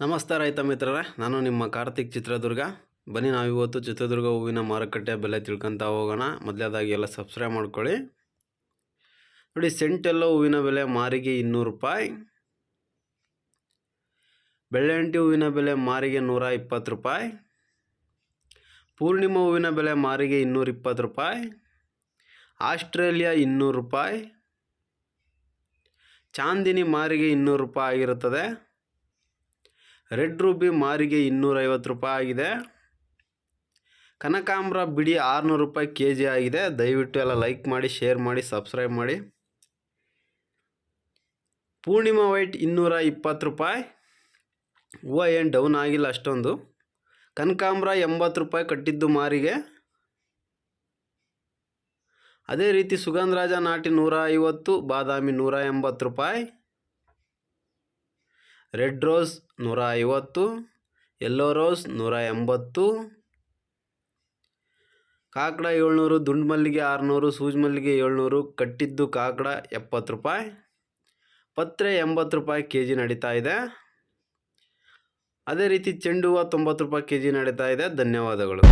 ನಮಸ್ತೆ ರೈತ ಮಿತ್ರರೇ, ನಾನು ನಿಮ್ಮ ಕಾರ್ತಿಕ್ ಚಿತ್ರದುರ್ಗ. ಬನ್ನಿ ನಾವಿವತ್ತು ಚಿತ್ರದುರ್ಗ ಹೂವಿನ ಮಾರುಕಟ್ಟೆ ಬೆಲೆ ತಿಳ್ಕೊತ ಹೋಗೋಣ. ಮೊದಲೇದಾಗಿ ಎಲ್ಲ ಸಬ್ಸ್ಕ್ರೈಬ್ ಮಾಡ್ಕೊಳ್ಳಿ. ನೋಡಿ, ಸೆಂಟೆಲ್ಲೋ ಹೂವಿನ ಬೆಲೆ ಮಾರಿಗೆ ಇನ್ನೂರು ರೂಪಾಯಿ. ಬೆಳ್ಳೆಂಟಿ ಹೂವಿನ ಬೆಲೆ ಮಾರಿಗೆ ನೂರ ಇಪ್ಪತ್ತು ರೂಪಾಯಿ. ಪೂರ್ಣಿಮಾ ಹೂವಿನ ಬೆಲೆ ಮಾರಿಗೆ ಇನ್ನೂರ ಇಪ್ಪತ್ತು ರೂಪಾಯಿ. ಆಸ್ಟ್ರೇಲಿಯಾ ಇನ್ನೂರು ರೂಪಾಯಿ. ಚಾಂದಿನಿ ಮಾರಿಗೆ ಇನ್ನೂರು ರೂಪಾಯಿ ಆಗಿರುತ್ತದೆ. ರೆಡ್ ರೂಬಿ ಮಾರಿಗೆ ಇನ್ನೂರೈವತ್ತು ರೂಪಾಯಿ ಆಗಿದೆ. ಕನಕಾಂಬ್ರ ಬಿಡಿ ಆರುನೂರು ರೂಪಾಯಿ ಕೆ ಜಿ ಆಗಿದೆ. ದಯವಿಟ್ಟು ಎಲ್ಲ ಲೈಕ್ ಮಾಡಿ, ಶೇರ್ ಮಾಡಿ, ಸಬ್ಸ್ಕ್ರೈಬ್ ಮಾಡಿ. ಪೂರ್ಣಿಮಾ ವೈಟ್ ಇನ್ನೂರ ಇಪ್ಪತ್ತು ರೂಪಾಯಿ. ಹೂವು ಏನು ಡೌನ್ ಆಗಿಲ್ಲ ಅಷ್ಟೊಂದು. ಕನಕಾಂಬ್ರ ಎಂಬತ್ತು ರೂಪಾಯಿ ಕಟ್ಟಿದ್ದು ಮಾರಿಗೆ. ಅದೇ ರೀತಿ ಸುಗಂಧರಾಜ ನಾಟಿ ನೂರ ಐವತ್ತು ಬಾದಾಮಿ ನೂರ ಎಂಬತ್ತು ರೂಪಾಯಿ. ರೆಡ್ ರೋಸ್ ನೂರ ಐವತ್ತು, ಯೆಲ್ಲೋ ರೋಸ್ ನೂರ ಎಂಬತ್ತು, ಕಾಕಡ ಏಳ್ನೂರು ದುಂಡು ಮಲ್ಲಿಗೆ ಆರುನೂರು ಸೂಜಿ ಮಲ್ಲಿಗೆ ಏಳ್ನೂರು, ಕಟ್ಟಿದ್ದು ಕಾಕಡ ಎಪ್ಪತ್ತು ರೂಪಾಯಿ, ಪತ್ರೆ ಎಂಬತ್ತು ರೂಪಾಯಿ ಕೆ ಜಿ ನಡೀತಾ ಇದೆ. ಅದೇ ರೀತಿ ಚೆಂಡು ಹೂವು ತೊಂಬತ್ತು ರೂಪಾಯಿ ಕೆ ಜಿ ನಡೀತಾ ಇದೆ. ಧನ್ಯವಾದಗಳು.